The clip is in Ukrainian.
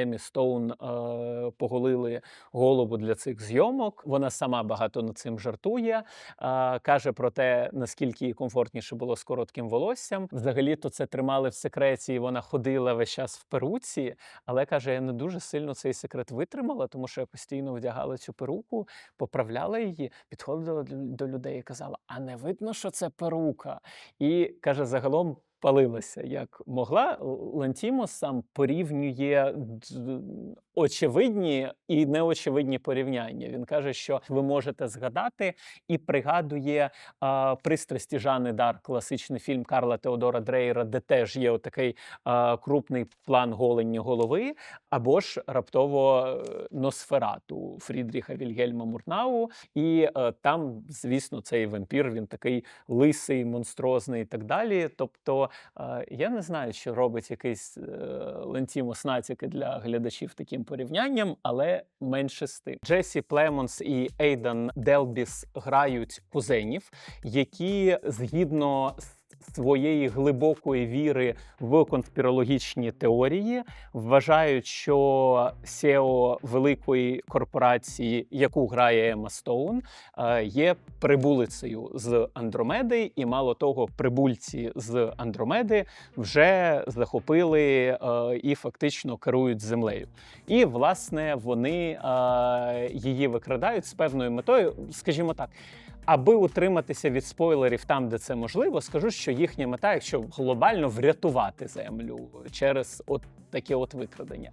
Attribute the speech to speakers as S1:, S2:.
S1: Емі Стоун е, поголили голову для цих зйомок. Вона сама багато над цим жартує. Е, каже про те, наскільки їй комфортніше було з коротким волоссям. Взагалі, то це тримали в секреті, і вона ходила весь час в перуці. Але каже, я не дуже сильно цей секрет витримала, тому що я постійно вдягала цю перуку, поправляла її, підходила до- людей і казала: А не видно, що це перука. І каже, загалом. Палилася як могла. Л- Лантімос сам порівнює очевидні і неочевидні порівняння. Він каже, що ви можете згадати і пригадує а, пристрасті Жанни Дар, класичний фільм Карла Теодора Дрейера, де теж є отакий а, крупний план голені голови, або ж раптово е, Носферату Фрідріха Вільгельма Мурнау. І е, там, звісно, цей вампір він такий лисий, монстрозний і так далі. Тобто, е, я не знаю, що робить якийсь е, лентімо Снатіки для глядачів таким порівнянням, але менше з тим. Джесі Племонс і Ейдан Делбіс грають кузенів, які згідно з своєї глибокої віри в конспірологічні теорії вважають, що SEO великої корпорації, яку грає Ема Стоун, є прибулицею з Андромеди, і мало того, прибульці з Андромеди вже захопили е, і фактично керують землею. І власне вони е, її викрадають з певною метою, скажімо так. Аби утриматися від спойлерів там, де це можливо, скажу, що їхня мета, якщо глобально врятувати землю через от таке от викрадення.